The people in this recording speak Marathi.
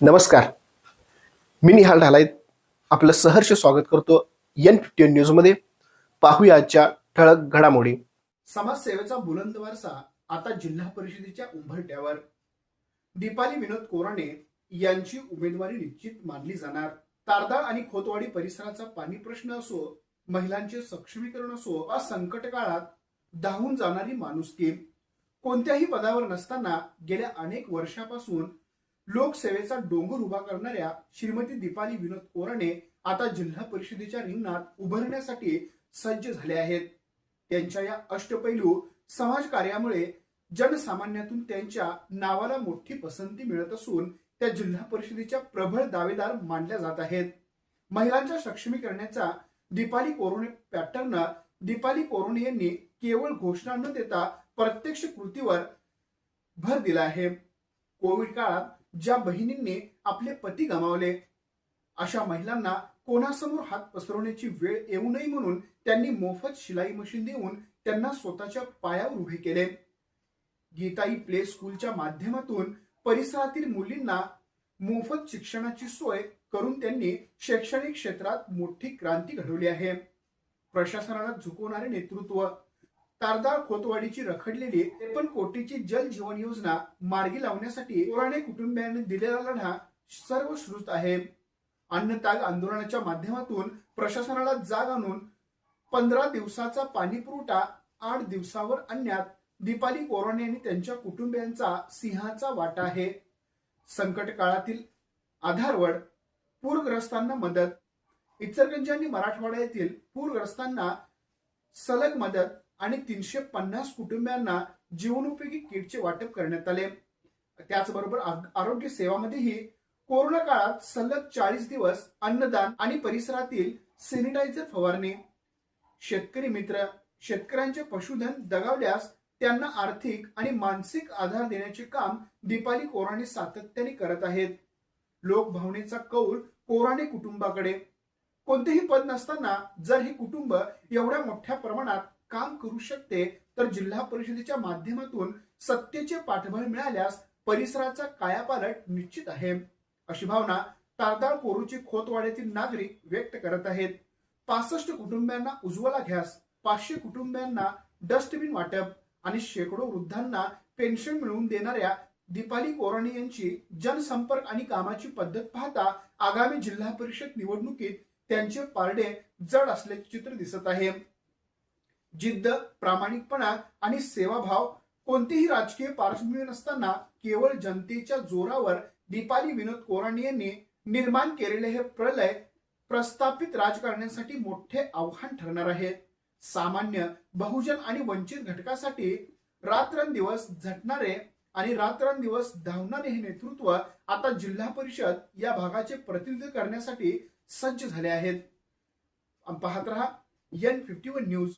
नमस्कार. मी निहाल ढालायत आपलं सहर्ष स्वागत करतो एन फिफ्टीन न्यूजमध्ये. पाहूया आजच्या ठळक घडामोडी. समाजसेवेचा बुलंद वारसा आता जिल्हा परिषदेच्या उंबरट्यावर दीपाली विनोद कोराणे यांची उमेदवारी निश्चित मानली जाणार. तारदाळ आणि खोतवाडी परिसराचा पाणी प्रश्न असो महिलांचे सक्षमीकरण असो वा संकट काळात धावून जाणारी माणुसकी. कोणत्याही पदावर नसताना गेल्या अनेक वर्षापासून लोकसेवेचा डोंगर उभा करणाऱ्या श्रीमती दीपाली विनोद कोराणे आता जिल्हा परिषदेच्या रिंगणात उभारण्यासाठी सज्ज झाले आहेत. त्यांच्या या अष्टपैलू समाज कार्यामुळे जनसामान्यातून त्यांच्या नावाला मोठी पसंती मिळत असून त्या जिल्हा परिषदेच्या प्रबळ दावेदार मानल्या जात आहेत. महिलांच्या सक्षमीकरणाचा दीपाली कोरोने पॅटर्न दीपाली कोरोने यांनी केवळ घोषणा न देता प्रत्यक्ष कृतीवर भर दिला आहे. कोविड काळात ज्या बहिणींनी आपले पती गमावले अशा महिलांना कोणासमोर हात पसरवण्याची वेळ येऊ नये म्हणून त्यांनी मोफत शिलाई मशीन देऊन त्यांना स्वतःच्या पायावर उभे केले. गीताई प्ले स्कूलच्या माध्यमातून परिसरातील मुलींना मोफत शिक्षणाची सोय करून त्यांनी शैक्षणिक क्षेत्रात मोठी क्रांती घडवली आहे. प्रशासनाला झुकवणारे नेतृत्व तारदाळ खोतवाडीची रखडलेली त्रेपन्न कोटीची जल जीवन योजना मार्गी लावण्यासाठी पुराणे कुटुंबियांनी दिलेला लढा सर्वश्रुत आहे. अन्नताग आंदोलनाच्या माध्यमातून प्रशासनाला जाग आणून पंधरा दिवसाचा पाणी पुरवठा आठ दिवसावर आणण्यात दीपाली कोरोने आणि त्यांच्या कुटुंबियांचा सिंहाचा वाटा आहे. संकट काळातील आधारवड पूरग्रस्तांना मदत. इचलकरंजी आणि मराठवाडा येथील पूरग्रस्तांना सलग मदत. आणि तीनशे पन्नास कुटुंबियांना जीवनोपयोगी किटचे वाटप करण्यात आले. त्याचबरोबर आरोग्य सेवामध्येही कोरोना काळात सलग चाळीस दिवस अन्नदान आणि परिसरातील सॅनिटायझर फवारणी. शेतकरी मित्र शेतकऱ्यांचे पशुधन दगावल्यास त्यांना आर्थिक आणि मानसिक आधार देण्याचे काम दीपाली कोराणे सातत्याने करत आहेत. लोकभावनेचा कौल कोराणे कुटुंबाकडे. कोणतेही पद नसताना जर हे कुटुंब एवढ्या मोठ्या प्रमाणात काम करू शकते तर जिल्हा परिषदेच्या माध्यमातून सत्तेचे पाठबळ मिळाल्यास परिसराचा कायापालट निश्चित आहे. अशी भावना तारदाळ कोरूची खोतवाड्यातील नागरिक व्यक्त करत आहेत. पासष्ट कुटुंबियांना उज्ज्वला घ्यास पाचशे कुटुंबियांना डस्टबिन वाटप आणि शेकडो वृद्धांना पेन्शन मिळवून देणाऱ्या दीपाली कोराणे यांची जनसंपर्क आणि कामाची पद्धत पाहता आगामी जिल्हा परिषद निवडणुकीत त्यांचे पारडे जड असल्याचे चित्र दिसत आहे. जिद्द प्रामाणिकपणा आणि सेवाभाव कोणतीही राजकीय पार्श्वभूमी नसताना केवळ जनतेच्या जोरावर दीपाली विनोद कोराणी यांनी निर्माण केलेले हे प्रलय प्रस्थापित राजकारण्यासाठी मोठे आव्हान ठरणार आहे. सामान्य बहुजन आणि वंचित घटकासाठी रात्रंदिवस झटणारे आणि रात्रंदिवस धावणारे हे नेतृत्व आता जिल्हा परिषद या भागाचे प्रतिनिधित्व करण्यासाठी सज्ज झाले आहेत. पाहत रहा एन फिफ्टी वन न्यूज